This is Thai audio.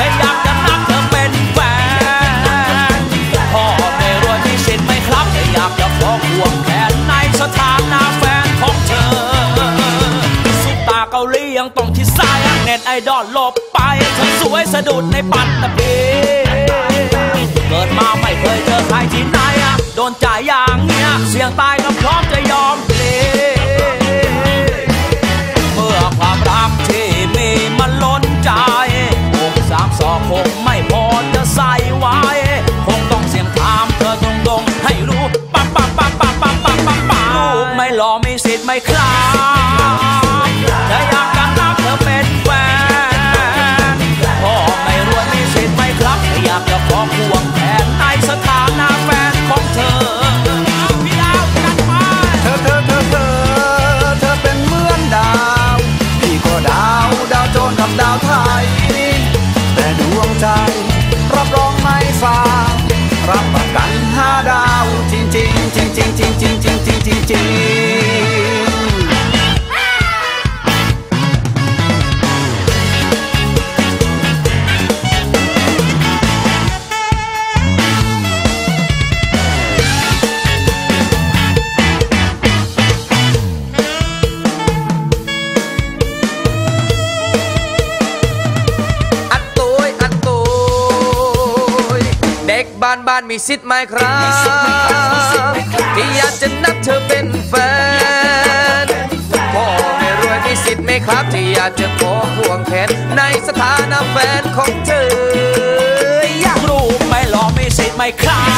ธออยากจะนับเธอเป็นแฟนพ่อไม่รวยมีสิทธิ์ไหมครับเธออยากจะขอควงแขนในสถานะแฟนของเธอซุปตาเกาหลียังต้องที่ซ้ายเน็ตไอดอลหลบไปเธอสวยสะดุดในปัตตภีเกิดมาไม่เคยเจอใครที่ไหนโดนจ่ายอย่างเนี้ยเสี่ยงตาย ไม่รอมีสิทธิ์ไม่ครับแต่อยากจะนับเธอเป็นแฟนพ่อไม่รวยมีสิทธิ์ไหมครับแต่อยากจะขอควงแขนในสถานะแฟนของเธอเอาพี่ดาวจัดมาเธอเธอเธอเธอเธอเป็นเหมือนดาว พี่ก็ดาวดาวโจรกับดาวไทย แต่ดวงใจรับรองไม่ฟ้ารับประกันห้าดาวจริงจริงจริงจริงจริงจริง จริงๆบ้านบ้านมีสิทธิ์ไหมครับ ที่อยากจะนับเธอเป็นแฟนพ่อไม่รวยมีสิทธิ์ไหมครับ ที่อยากจะขอพวงแขนในสถานะแฟนของเธอ อยากรู้ไหม่หลอมีสิทธิ์ไหมครับ